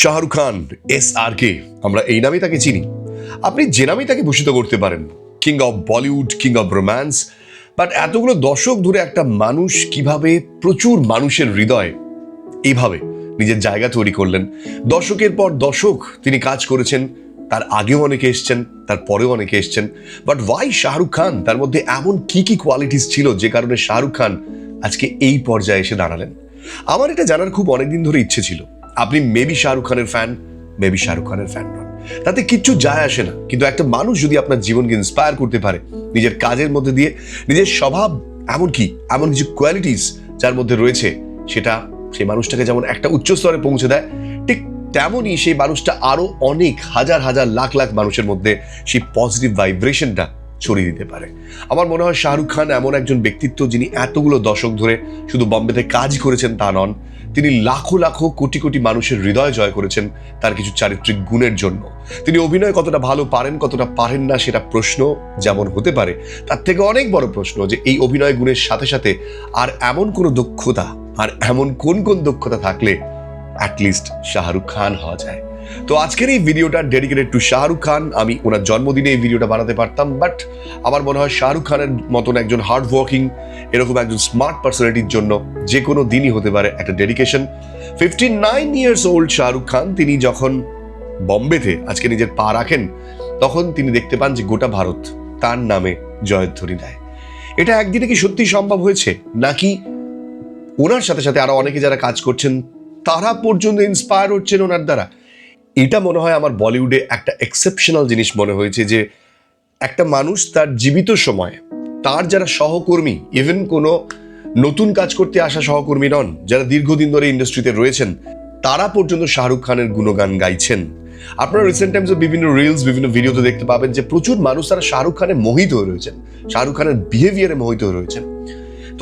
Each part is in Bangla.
শাহরুখ খান এস আর কে আমরা এই নামে তাকে চিনি। আপনি যে নামেই তাকে ভূষিত করতে পারেন king of Bollywood king of romance but এতগুলো দশক ধরে একটা মানুষ কীভাবে প্রচুর মানুষের হৃদয়, এইভাবে নিজের জায়গা তৈরি করলেন। দশকের পর দশক তিনি কাজ করেছেন, তার আগেও অনেকে এসছেন, তার পরেও অনেকে এসছেন বাট ওয়াই শাহরুখ খান? তার মধ্যে এমন কি কি কোয়ালিটিস ছিল যে কারণে শাহরুখ খান আজকে এই পর্যায়ে এসে দাঁড়ালেন? আমার এটা জানার খুব অনেকদিন ধরে ইচ্ছে ছিল। আপনি মেবি শাহরুখ খানের ফ্যান মেবি শাহরুখ খানের ফ্যান নন। তাতে কিচ্ছু যায় আসে না। কিন্তু একটা মানুষ যদি আপনার জীবনকে ইন্সপায়ার করতে পারে, নিজের কাজের মধ্যে দিয়ে, নিজের স্বভাব এমন কি এমন কিছু কোয়ালিটিস যার মধ্যে রয়েছে, সেটা সেই মানুষটাকে যেমন একটা উচ্চ স্তরে পৌঁছে দেয়, ঠিক তেমনই সেই মানুষটা আরও অনেক হাজার হাজার, লাখ লাখ মানুষের মধ্যে সেই পজিটিভ ভাইব্রেশনটা ছড়িয়ে দিতে পারে। আমার মনে হয় শাহরুখ খান এমন একজন ব্যক্তিত্ব যিনি এতগুলো দশক ধরে শুধু বম্বেতে কাজ করেছেন তা নন তিনি লাখো লাখো কোটি কোটি মানুষের হৃদয় জয় করেছেন তার কিছু চারিত্রিক গুণের জন্য। তিনি অভিনয় কতটা ভালো পারেন, কতটা পারেন না সেটা প্রশ্ন যেমন হতে পারে, তার থেকে অনেক বড় প্রশ্ন যে এই অভিনয় গুণের সাথে সাথে আর এমন কোনো দক্ষতা, আর এমন কোন কোন দক্ষতা থাকলে অ্যাটলিস্ট শাহরুখ খান হওয়া যায়। তো আজকের এই ভিডিওটা ডেডিকেটেড টু শাহরুখ খান। আমি ওনার জন্মদিনে এই ভিডিওটা বানাতে পারতাম বাট আমার মনে হয় শাহরুখ খানের মতন একজন হার্ড ওয়ার্কিং এরকম একজন স্মার্ট পার্সোনালিটির জন্য যে কোনো দিনই হতে পারে একটা dedication fifty nine years old Shahrukh Khan, তিনি যখন বম্বেতে আজকে নিজের পা রাখেন, তখন তিনি দেখতে পান যে গোটা ভারত তার নামে জয়ধ্বনি দেয়। এটা একদিনে কি সত্যি সম্ভব হয়েছে? নাকি ওনার সাথে সাথে আরও অনেকে যারা কাজ করছেন, তারা পর্যন্ত ইন্সপায়ার হচ্ছেন ওনার দ্বারা? এটা মনে হয় আমার বলিউডে একটা এক্সেপশনাল জিনিস মনে হয়েছে যে একটা মানুষ তার জীবিত সময়, তার যারা সহকর্মী ইভেন কোনো নতুন কাজ করতে আসা সহকর্মী নন, যারা দীর্ঘদিন ধরে ইন্ডাস্ট্রিতে রয়েছেন, তারা পর্যন্ত শাহরুখ খানের গুণগান গাইছেন। আপনারা রিসেন্ট টাইমসে বিভিন্ন রিলস বিভিন্ন ভিডিওতে দেখতে পাবেন যে প্রচুর মানুষ তারা শাহরুখ খানে মোহিত হয়ে রয়েছেন, শাহরুখ খানের বিহেভিয়ারে মোহিত হয়ে রয়েছেন।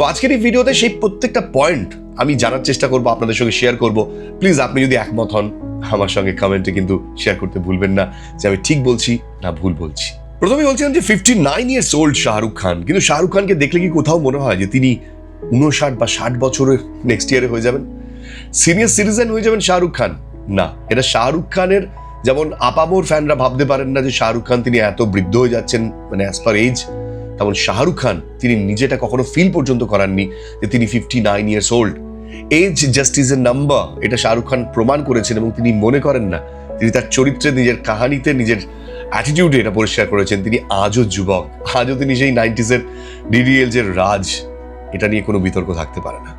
তো আজকের এই ভিডিওতে সেই প্রত্যেকটা পয়েন্ট আমি জানার চেষ্টা করব, আপনাদের সঙ্গে শেয়ার করব। প্লিজ আপনি যদি একমত হন, আমার সঙ্গে কমেন্টে কিন্তু শেয়ার করতে ভুলবেন না যে আমি ঠিক বলছি না ভুল বলছি। প্রথমে বলছিলাম যে fifty nine years old Shahrukh Khan. কিন্তু শাহরুখ খানকে দেখলে কি কোথাও মনে হয় যে তিনি উনষাট বা ষাট বছরের নেক্সট ইয়ারে হয়ে যাবেন? সিনিয়র সিটিজেন হয়ে যাবেন শাহরুখ খান? না। এটা শাহরুখ খানের যেমন আপামোর ফ্যানরা ভাবতে পারেন না যে শাহরুখ খান তিনি এত বৃদ্ধ হয়ে যাচ্ছেন মানে অ্যাজ পার এজ তেমন শাহরুখ খান তিনি নিজেটা কখনো ফিল পর্যন্ত করাননি যে তিনি fifty nine years old age just is a number এটা শাহরুখ খান প্রমাণ করেছেন এবং তিনি মনে করেন না। তিনি তার চরিত্রে, নিজের কাহানিতে, নিজের অ্যাটিটিউডে এটা পরিষ্কার করেছেন। তিনি আজও যুবক। আজও তিনি সেই নাইনটিসের ডিডিএল যে রাজ। এটা নিয়ে কোনো বিতর্ক থাকতে পারে না।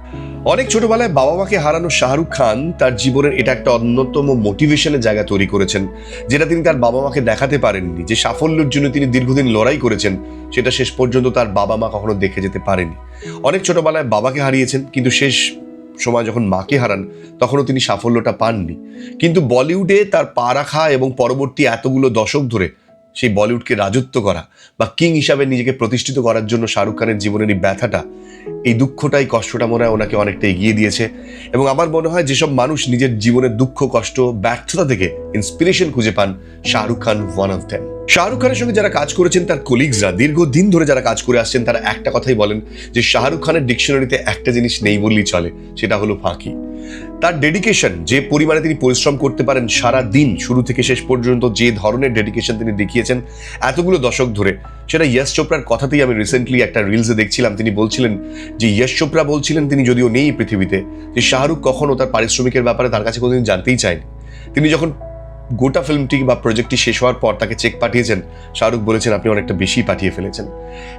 অনেক ছোটবেলায় বাবা মাকে হারানো শাহরুখ খান তার জীবনের এটা একটা অন্যতম মোটিভেশনের জায়গা তৈরি করেছেন, যেটা তিনি তার বাবা মাকে দেখাতে পারেননি। যে সাফল্যের জন্য তিনি দীর্ঘদিন লড়াই করেছেন, সেটা শেষ পর্যন্ত তার বাবা মা কখনো দেখে যেতে পারেনি। অনেক ছোটবেলায় বাবাকে হারিয়েছেন, কিন্তু শেষ সময় যখন মাকে হারান, তখনও তিনি সাফল্যটা পাননি। কিন্তু বলিউডে তার পা রাখা এবং পরবর্তী এতগুলো দশক ধরে সেই বলিউডকে রাজত্ব করা বা কিং হিসাবে নিজেকে প্রতিষ্ঠিত করার জন্য শাহরুখ খানের জীবনের এই ব্যথাটা, এই দুঃখটাই কষ্টটা মনে হয় ওনাকে অনেকটা এগিয়ে দিয়েছে। এবং আমার মনে হয় যেসব মানুষ নিজের জীবনের দুঃখ, কষ্ট, ব্যর্থতা থেকে ইন্সপিরেশন খুঁজে পান, Shahrukh Khan one of them Shahrukh খানের সঙ্গে যারা কাজ করেছেন, তার কলিগসরা দীর্ঘদিন ধরে যারা কাজ করে আসছেন, তারা একটা কথাই বলেন যে, শাহরুখ খানের ডিকশনারিতে একটা জিনিস নেই বললেই চলে, সেটা হলো ফাঁকি। তার ডেডিকেশন যে পরিমাণে তিনি পরিশ্রম করতে পারেন সারা দিন, শুরু থেকে শেষ পর্যন্ত যে ধরনের ডেডিকেশন তিনি দেখিয়েছেন এতগুলো দশক ধরে, সেটা ইয়াশ চোপড়ার কথাতেই আমি রিসেন্টলি একটা রিলসে দেখছিলাম, তিনি বলছিলেন যে ইয়াশ চোপড়া বলছিলেন তিনি যদিও নেই পৃথিবীতে, যে শাহরুখ কখনও তার পারিশ্রমিকের ব্যাপারে তার কাছে কোনোদিন জানতেই চায়নি। তিনি যখন গোটা ফিল্মটি বা প্রজেক্টটি শেষ হওয়ার পর তাকে চেক পাঠিয়েছেন। শাহরুখ বলেছেন, আপনি অনেকটা বেশি পাঠিয়ে ফেলেছেন।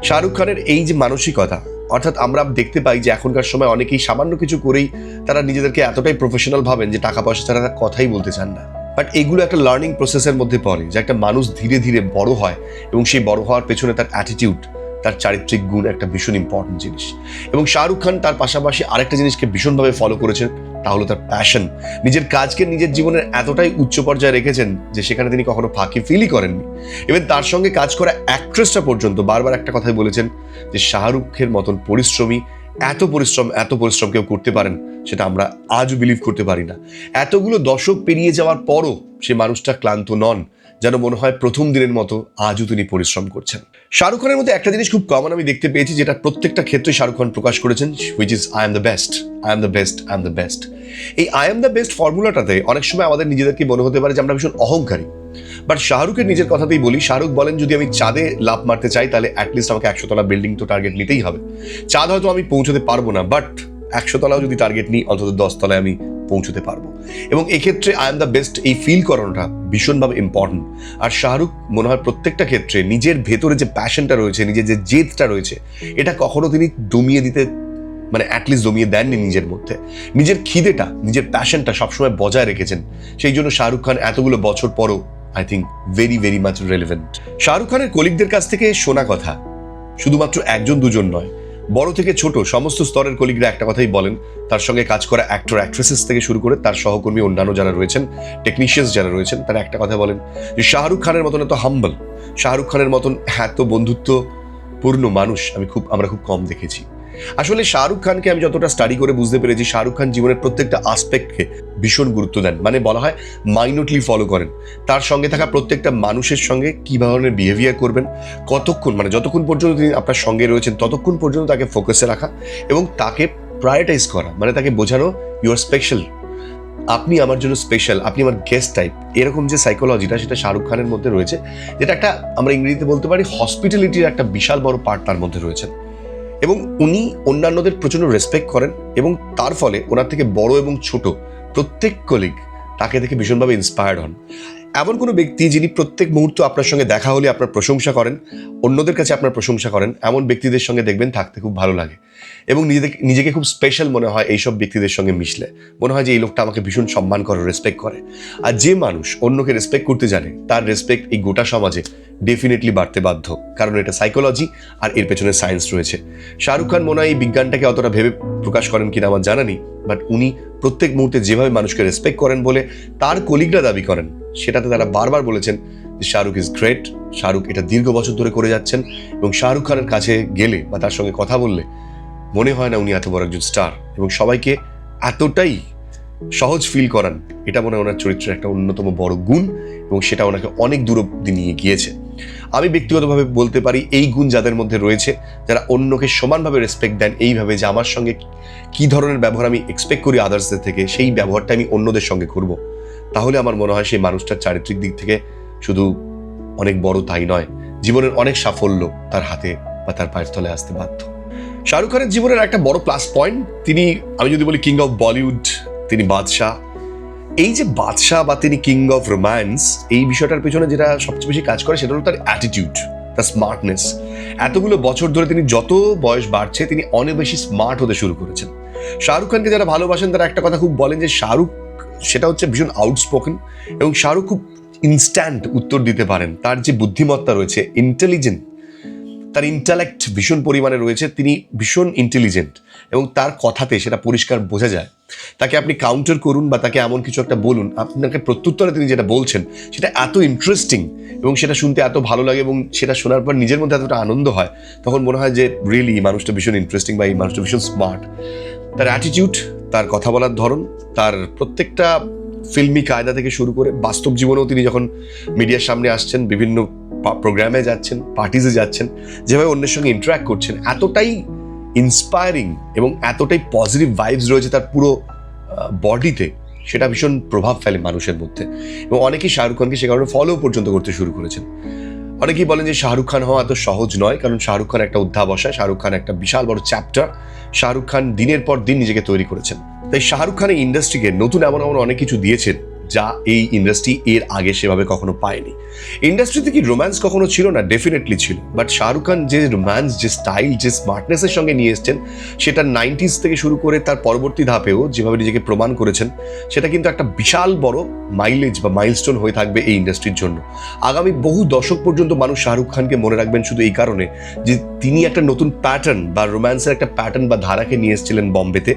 শাহরুখ খানের এই যে মানসিকতা, অর্থাৎ আমরা দেখতে পাই যে এখনকার সময় অনেকেই সামান্য কিছু করেই তারা নিজেদেরকে এতটাই প্রফেশনাল ভাবেন যে টাকা পয়সা ছাড়া কথাই বলতে চান না। বাট এগুলো একটা লার্নিং প্রসেসের মধ্যে পড়ে, যে একটা মানুষ ধীরে ধীরে বড় হয় এবং সেই বড় হওয়ার পেছনে তার অ্যাটিটিউড তার চারিত্রিক গুণ একটা ভীষণ ইম্পর্টেন্ট জিনিস। এবং শাহরুখ খান তার পাশাপাশি আরেকটা জিনিসকে ভীষণভাবে ফলো করেছেন তা হলো তার প্যাশন নিজের কাজকে নিজের জীবনের এতটাই উচ্চ পর্যায়ে রেখেছেন যে সেখানে তিনি কখনো ফাঁকি ফিলই করেননি। এবং তার সঙ্গে কাজ করা অ্যাক্ট্রেসটা পর্যন্ত বারবার একটা কথাই বলেছেন যে শাহরুখের মতন পরিশ্রমী এত পরিশ্রম এত পরিশ্রম কেউ করতে পারেন, সেটা আমরা আজও বিলিভ করতে পারি না। এতগুলো দশক পেরিয়ে যাওয়ার পরও সে মানুষটা ক্লান্ত নন। যেন মনে হয় প্রথম দিনের মতো আজও তিনি পরিশ্রম করছেন। শাহরুখ খানের মধ্যে একটা জিনিস খুব কমন আমি দেখতে পেয়েছি, যেটা প্রত্যেকটা ক্ষেত্রে শাহরুখ খান প্রকাশ করেছেন which is I am the best I am the best I am the best এই আই এম দ্য বেস্ট ফর্মুলাটাতে অনেক সময় আমাদের নিজেদেরকে মনে হতে পারে যে আমরা ভীষণ অহংকারী। বাট শাহরুখের নিজের কথাতেই বলি, শাহরুখ বলেন, যদি আমি চাঁদে লাভ মারতে চাই, তাহলে অ্যাটলিস্ট আমাকে একশো তলা বিল্ডিং তো টার্গেট নিতেই হবে। চাঁদ হয়তো আমি পৌঁছতে পারব না বাট একশো তলাও যদি টার্গেট নিই, অন্তত দশ তলায় আমি পৌঁছতে পারব। এবং এক্ষেত্রে আই এম দ্য বেস্ট এই ফিল করানোটা ভীষণভাবে ইম্পর্টেন্ট আর শাহরুখ, মনে হয় প্রত্যেকটা ক্ষেত্রে নিজের ভেতরে যে প্যাশনটা রয়েছে, নিজের যে জেদটা রয়েছে, এটা কখনো তিনি দমিয়ে দিতে মানে অ্যাটলিস্ট দমিয়ে দেননি নিজের মধ্যে। নিজের খিদেটা, নিজের প্যাশনটা সবসময় বজায় রেখেছেন। সেই জন্য শাহরুখ খান এতগুলো বছর পরও I think very very much relevant Shahrukh খানের কলিগদের কাছ থেকে শোনা কথা, শুধুমাত্র একজন, দুজন নয়। বড় থেকে ছোট সমস্ত স্তরের কলিগরা একটা কথাই বলেন, তার সঙ্গে কাজ করা অ্যাক্টর অ্যাক্ট্রেসেস থেকে শুরু করে তার সহকর্মী অন্যান্য যারা রয়েছেন টেকনিশিয়ানস যারা রয়েছেন, তারা একটা কথা বলেন যে শাহরুখ খানের মতন এত হাম্বল শাহরুখ খানের মতন এত বন্ধুত্বপূর্ণ মানুষ আমি খুব, আমরা খুব কম দেখেছি। আসলে শাহরুখ খানকে আমি যতটা স্টাডি করে বুঝতে পেরেছি, শাহরুখ খান জীবনের প্রত্যেকটা আসপেক্টকে ভীষণ গুরুত্ব দেন। মানে বলা হয় মাইনটলি ফলো করেন। তার সঙ্গে থাকা প্রত্যেকটা মানুষের সঙ্গে কী ধরনের বিহেভিয়ার করবেন, কতক্ষণ মানে যতক্ষণ পর্যন্ত তিনি আপনার সঙ্গে রয়েছেন, ততক্ষণ পর্যন্ত তাকে ফোকাসে রাখা এবং তাকে প্রায়োরিটাইজ করা। মানে তাকে বোঝানো ইউ আর স্পেশাল আপনি আমার জন্য স্পেশাল আপনি আমার গেস্ট টাইপ এরকম যে সাইকোলজিটা সেটা শাহরুখ খানের মধ্যে রয়েছে, যেটা একটা আমরা ইংরেজিতে বলতে পারি হসপিটালিটির একটা বিশাল বড় পার্ট তার মধ্যে রয়েছে। এবং উনি অন্যান্যদের প্রচণ্ড রেসপেক্ট করেন এবং তার ফলে ওনার থেকে বড় এবং ছোট প্রত্যেক কলিগ তাকে দেখে ভীষণভাবে ইন্সপায়ার্ড হন। এমন কোনো ব্যক্তি যিনি প্রত্যেক মুহূর্ত আপনার সঙ্গে দেখা হলে আপনার প্রশংসা করেন, অন্যদের কাছে আপনার প্রশংসা করেন, এমন ব্যক্তিদের সঙ্গে দেখবেন থাকতে খুব ভালো লাগে। এবং নিজেদের, নিজেকে খুব স্পেশাল মনে হয় এইসব ব্যক্তিদের সঙ্গে মিশলে। মনে হয় যে এই লোকটা আমাকে ভীষণ সম্মান করে রেসপেক্ট করে। আর যে মানুষ অন্যকে রেসপেক্ট করতে জানে, তার রেসপেক্ট এই গোটা সমাজে ডেফিনেটলি বাড়তে বাধ্য। কারণ এটা সাইকোলজি আর এর পেছনে সায়েন্স রয়েছে। শাহরুখ খান মনে হয় এই বিজ্ঞানটাকে অতটা ভেবে প্রকাশ করেন কিনা আমার জানা নেই বাট উনি প্রত্যেক মুহূর্তে যেভাবে মানুষকে রেসপেক্ট করেন বলে তার কলিগরা দাবি করেন, সেটাতে তারা বারবার বলেছেন যে শাহরুখ ইজ গ্রেট শাহরুখ এটা দীর্ঘ বছর ধরে করে যাচ্ছেন এবং শাহরুখ খানের কাছে গেলে বা তার সঙ্গে কথা বললে মনে হয় না উনি এত বড় একজন স্টার এবং সবাইকে এতটাই সহজ ফিল করান। এটা মনে হয় ওনার চরিত্রের একটা অন্যতম বড় গুণ এবং সেটা ওনাকে অনেক দূর অব্দি নিয়ে গিয়েছে। আমি ব্যক্তিগতভাবে বলতে পারি এই গুণ যাদের মধ্যে রয়েছে, যারা অন্যকে সমানভাবে রেসপেক্ট দেন এইভাবে যে আমার সঙ্গে কী ধরনের ব্যবহার আমি এক্সপেক্ট করি আদার্সদের থেকে, সেই ব্যবহারটা আমি অন্যদের সঙ্গে করব। তাহলে আমার মনে হয় সেই মানুষটার চারিত্রিক দিক থেকে শুধু অনেক বড় তাই নয়, জীবনের অনেক সাফল্য তার হাতে বা তার পায়ের তলে আসতে বাধ্য। শাহরুখ খানের জীবনের একটা বড় প্লাস পয়েন্ট তিনি, আমি যদি বলি কিং অফ বলিউড তিনি বাদশাহ। এই যে বাদশাহ বা তিনি কিং অফ রোম্যান্স এই বিষয়টার পেছনে যেটা সবচেয়ে বেশি কাজ করে, সেটা হলো তার অ্যাটিটিউড তার স্মার্টনেস এতগুলো বছর ধরে তিনি যত বয়স বাড়ছে, তিনি অনেক বেশি স্মার্ট হতে শুরু করেছেন। শাহরুখ খানকে যারা ভালোবাসেন, তারা একটা কথা খুব বলেন যে শাহরুখ, সেটা হচ্ছে ভীষণ আউটস্পোকেন এবং শাহরুখ খুব ইনস্ট্যান্ট উত্তর দিতে পারেন। তার যে বুদ্ধিমত্তা রয়েছে ইন্টেলিজেন্ট তার ইন্টালেক্ট ভীষণ পরিমাণে রয়েছে, তিনি ভীষণ ইন্টেলিজেন্ট এবং তার কথাতে সেটা পরিষ্কার বোঝা যায়। তাকে আপনি কাউন্টার করুন বা তাকে এমন কিছু একটা বলুন, আপনাকে প্রত্যুত্তরে তিনি যেটা বলছেন, সেটা এত ইন্টারেস্টিং এবং সেটা শুনতে এত ভালো লাগে এবং সেটা শোনার পর নিজের মধ্যে এতটা আনন্দ হয়, তখন মনে হয় যে রিয়েলি মানুষটা ভীষণ ইন্টারেস্টিং বা এই মানুষটা ভীষণ স্মার্ট তার অ্যাটিটিউড তার কথা বলার ধরন, তার প্রত্যেকটা ফিল্মি কায়দা থেকে শুরু করে বাস্তব জীবনেও তিনি যখন মিডিয়ার সামনে আসছেন, বিভিন্ন প্রোগ্রামে যাচ্ছেন পার্টিসে যাচ্ছেন, যেভাবে অন্যের সঙ্গে ইন্টারাক্ট করছেন, এতটাই ইন্সপায়ারিং এবং এতটাই পজিটিভ ভাইবস রয়েছে তার পুরো বডিতে সেটা ভীষণ প্রভাব ফেলে মানুষের মধ্যে। এবং অনেকেই শাহরুখ খানকে সে কারণে ফলো পর্যন্ত করতে শুরু করেছেন। অনেকেই বলেন যে শাহরুখ খান হওয়া এত সহজ নয়, কারণ শাহরুখ খান একটা অধ্যাবসা শাহরুখ খান একটা বিশাল বড় চ্যাপ্টার শাহরুখ খান দিনের পর দিন নিজেকে তৈরি করেছেন। তাই শাহরুখ খান এই ইন্ডাস্ট্রিকে নতুন এমন এমন অনেক কিছু দিয়েছেন যা এই ইন্ডাস্ট্রি এর আগে সেভাবে কখনো পায়নি। ইন্ডাস্ট্রিতে কি রোম্যান্স কখনো ছিল না? ডেফিনেটলি ছিল। বাট শাহরুখ খান যে রোম্যান্স যে স্টাইল যে স্মার্টনেসের সঙ্গে নিয়ে এসছেন, সেটা নাইনটিস থেকে শুরু করে তার পরবর্তী ধাপেও যেভাবে নিজেকে প্রমাণ করেছেন, সেটা কিন্তু একটা বিশাল বড় মাইলেজ বা মাইলস্টোন হয়ে থাকবে এই ইন্ডাস্ট্রির জন্য। আগামী বহু দশক পর্যন্ত মানুষ শাহরুখ খানকে মনে রাখবেন শুধু এই কারণে যে তিনি একটা নতুন প্যাটার্ন বা রোম্যান্সের একটা প্যাটার্ন বা ধারাকে নিয়ে এসেছিলেন বম্বেতে।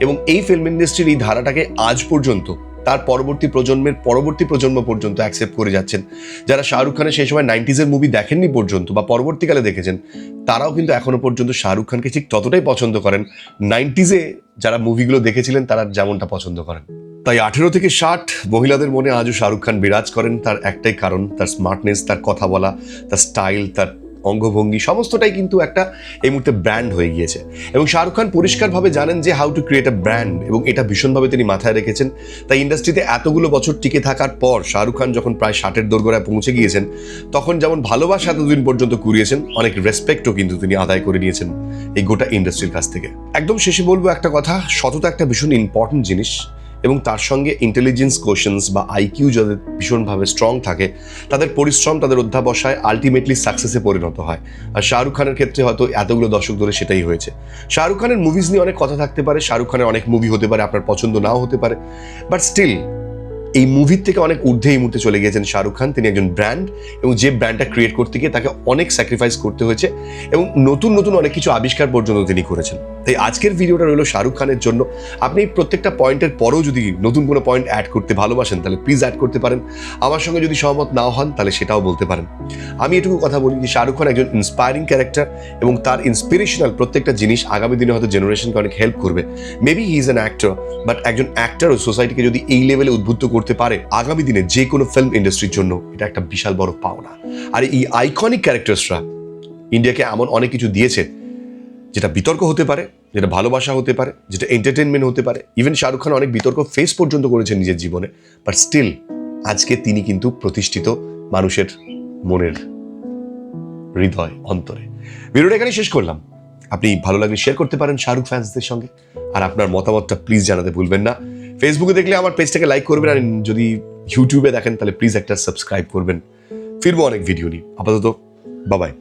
এবং এই ফিল্ম ইন্ডাস্ট্রির এই ধারাটাকে আজ পর্যন্ত তার পরবর্তী প্রজন্মের পরবর্তী প্রজন্ম পর্যন্ত অ্যাকসেপ্ট করে যাচ্ছেন। যারা শাহরুখ খানের সেই সময় নাইনটিজের মুভি দেখেননি পর্যন্ত বা পরবর্তীকালে দেখেছেন, তারাও কিন্তু এখনও পর্যন্ত শাহরুখ খানকে ঠিক ততটাই পছন্দ করেন। নাইনটিজে যারা মুভিগুলো দেখেছিলেন, তারা যেমনটা পছন্দ করেন। তাই আঠেরো থেকে ষাট মহিলাদের মনে আজও শাহরুখ খান বিরাজ করেন, তার একটাই কারণ, তার স্মার্টনেস তার কথা বলা, তার স্টাইল তার অঙ্গভঙ্গি সমস্তটাই কিন্তু একটা এই মুহূর্তে ব্র্যান্ড হয়ে গিয়েছে। এবং শাহরুখ খান পরিষ্কারভাবে জানেন যে how to create a brand এবং এটা ভীষণভাবে তিনি মাথায় রেখেছেন। তাই ইন্ডাস্ট্রিতে এতগুলো বছর টিকে থাকার পর শাহরুখ খান যখন প্রায় ষাটের দোরগোড়ায় পৌঁছে গিয়েছেন, তখন যেমন ভালোবাসা এতদিন পর্যন্ত কুড়িয়েছেন, অনেক রেসপেক্টও কিন্তু তিনি আদায় করে নিয়েছেন এই গোটা ইন্ডাস্ট্রির কাছ থেকে। একদম শেষে বলব একটা কথা, সততা একটা ভীষণ ইম্পর্টেন্ট জিনিস। এবং তার সঙ্গে ইন্টেলিজেন্স কোশ্চেন্স বা আইকিউ যাদের ভীষণভাবে স্ট্রং থাকে, তাদের পরিশ্রম তাদের অধ্যাবসায় আলটিমেটলি সাকসেসে পরিণত হয়। আর শাহরুখ খানের ক্ষেত্রে হয়তো এতগুলো দশক ধরে সেটাই হয়েছে। শাহরুখ খানের মুভিজ নিয়ে অনেক কথা থাকতে পারে, শাহরুখ খানের অনেক মুভি হতে পারে, আপনার পছন্দ নাও হতে পারে। বাট স্টিল এই মুভির থেকে অনেক ঊর্ধ্বে এই মুহূর্তে চলে গিয়েছেন শাহরুখ খান। তিনি একজন ব্র্যান্ড এবং যে ব্র্যান্ডটা ক্রিয়েট করতে গিয়ে তাকে অনেক স্যাক্রিফাইস করতে হয়েছে এবং নতুন নতুন অনেক কিছু আবিষ্কার পর্যন্ত তিনি করেছেন। তাই আজকের ভিডিওটা রইল শাহরুখ খানের জন্য। আপনি প্রত্যেকটা পয়েন্টের পরেও যদি নতুন কোনো পয়েন্ট অ্যাড করতে ভালোবাসেন, তাহলে প্লিজ অ্যাড করতে পারেন। আমার সঙ্গে যদি সহমত নাও হন, তাহলে সেটাও বলতে পারেন। আমি এটুকু কথা বলি যে শাহরুখ খান একজন ইন্সপায়ারিং ক্যারেক্টার এবং তার ইন্সপিরেশনাল প্রত্যেকটা জিনিস আগামী দিনে হয়তো জেনারেশনকে অনেক হেল্প করবে। Maybe he is an actor but একজন অ্যাক্টর ও সোসাইটিকে যদি এই লেভেলে উদ্বুদ্ধ করতে পারে আগামী দিনে যে কোনো ফিল্ম ইন্ডাস্ট্রির জন্য এটা একটা বিশাল বড় পাওনা। আর এই আইকনিক ক্যারেক্টার্সরা ইন্ডিয়াকে এমন অনেক কিছু দিয়েছে যেটা বিতর্ক হতে পারে, যেটা ভালোবাসা হতে পারে, যেটা এন্টারটেনমেন্ট হতে পারে। ইভেন শাহরুখ খান অনেক বিতর্ক ফেস পর্যন্ত করেছেন নিজের জীবনে বাট স্টিল আজকে তিনি কিন্তু প্রতিষ্ঠিত মানুষের মনের হৃদয় অন্তরে। ভিডিওটা এখানে শেষ করলাম। আপনি ভালো লাগলে শেয়ার করতে পারেন শাহরুখ ফ্যান্সদের সঙ্গে। আর আপনার মতামতটা প্লিজ জানাতে ভুলবেন না। ফেসবুকে দেখলে আমার পেজটাকে লাইক করবেন আর যদি ইউটিউবে দেখেন, তাহলে প্লিজ একটা সাবস্ক্রাইব করবেন। ফিরবো অনেক ভিডিও নিয়ে। আপাতত বাবাই